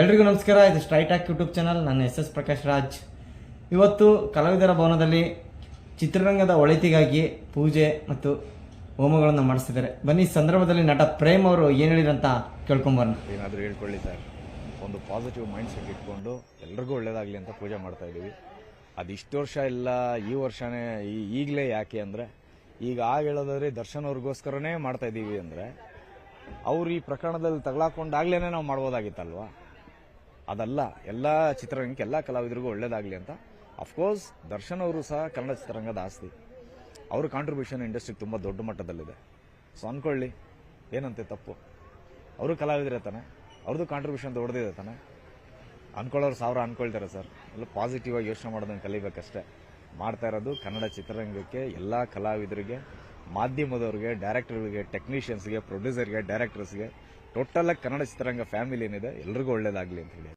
ಎಲ್ರಿಗೂ ನಮಸ್ಕಾರ. ಇದು ಸ್ಟ್ರೈಟ್ ಆಕ್ ಯೂಟ್ಯೂಬ್ ಚಾನಲ್ ನನ್ನ ಎಸ್ ಎಸ್ ಪ್ರಕಾಶ್ ರಾಜ್. ಇವತ್ತು ಕಲಾವಿದರ ಭವನದಲ್ಲಿ ಚಿತ್ರರಂಗದ ಒಳಿತಿಗಾಗಿ ಪೂಜೆ ಮತ್ತು ಹೋಮಗಳನ್ನು ಮಾಡಿಸ್ತಿದ್ದಾರೆ ಬನ್ನಿ ಸಂದರ್ಭದಲ್ಲಿ ನಟ ಪ್ರೇಮ್ ಅವರು ಏನು ಹೇಳಿರಂತ ಕೇಳ್ಕೊಂಬರೋಣ. ಏನಾದರೂ ಹೇಳ್ಕೊಳ್ಳಿ ಸರ್. ಒಂದು ಪಾಸಿಟಿವ್ ಮೈಂಡ್ ಸೆಟ್ ಇಟ್ಕೊಂಡು ಎಲ್ರಿಗೂ ಒಳ್ಳೇದಾಗಲಿ ಅಂತ ಪೂಜೆ ಮಾಡ್ತಾ ಇದ್ದೀವಿ. ಅದು ಇಷ್ಟು ವರ್ಷ ಇಲ್ಲ, ಈ ವರ್ಷನೇ, ಈ- ಈಗಲೇ ಯಾಕೆ ಅಂದರೆ, ಈಗ ಆಗ ಹೇಳೋದಾದ್ರೆ ದರ್ಶನ್ ಅವ್ರಿಗೋಸ್ಕರನೇ ಮಾಡ್ತಾ ಇದ್ದೀವಿ ಅಂದರೆ, ಅವ್ರು ಈ ಪ್ರಕರಣದಲ್ಲಿ ತಗಲಾಕೊಂಡಾಗ್ಲೇ ನಾವು ಮಾಡ್ಬೋದಾಗಿತ್ತಲ್ವಾ? ಅದಲ್ಲ, ಎಲ್ಲ ಚಿತ್ರರಂಗಕ್ಕೆ ಎಲ್ಲ ಕಲಾವಿದರಿಗೂ ಒಳ್ಳೇದಾಗಲಿ ಅಂತ. ಅಫ್ಕೋರ್ಸ್ ದರ್ಶನ್ ಅವರು ಸಹ ಕನ್ನಡ ಚಿತ್ರರಂಗದ ಆಸ್ತಿ. ಅವ್ರ ಕಾಂಟ್ರಿಬ್ಯೂಷನ್ ಇಂಡಸ್ಟ್ರಿ ತುಂಬ ದೊಡ್ಡ ಮಟ್ಟದಲ್ಲಿದೆ. ಸೊ ಅಂದ್ಕೊಳ್ಳಿ ಏನಂತೆ ತಪ್ಪು? ಅವರು ಕಲಾವಿದರೆ ತಾನೆ ಅವ್ರದ್ದು ಕಾಂಟ್ರಿಬ್ಯೂಷನ್ ದೊಡ್ಡದಿದೆ ತಾನೆ. ಅನ್ಕೊಳ್ಳೋರು ಸಾವಿರ ಅಂದ್ಕೊಳ್ತಾರೆ ಸರ್. ಎಲ್ಲ ಪಾಸಿಟಿವ್ ಆಗಿ ಯೋಚನೆ ಮಾಡೋದನ್ನು ಕಲಿಬೇಕಷ್ಟೇ. ಮಾಡ್ತಾ ಇರೋದು ಕನ್ನಡ ಚಿತ್ರರಂಗಕ್ಕೆ, ಎಲ್ಲ ಕಲಾವಿದರಿಗೆ, ಮಾಧ್ಯಮದವ್ರಿಗೆ ಡೈರೆಕ್ಟರ್ಗಳಿಗೆ ಟೆಕ್ನಿಷಿಯನ್ಸ್ಗೆ ಪ್ರೊಡ್ಯೂಸರ್ಗೆ ಡೈರೆಕ್ಟರ್ಸ್ಗೆ ಟೋಟಲ್ ಆಗಿ ಕನ್ನಡ ಚಿತ್ರರಂಗ ಫ್ಯಾಮಿಲಿ ಏನಿದೆ, ಎಲ್ರಿಗೂ ಒಳ್ಳೇದಾಗಲಿ ಅಂತ ಹೇಳಿ.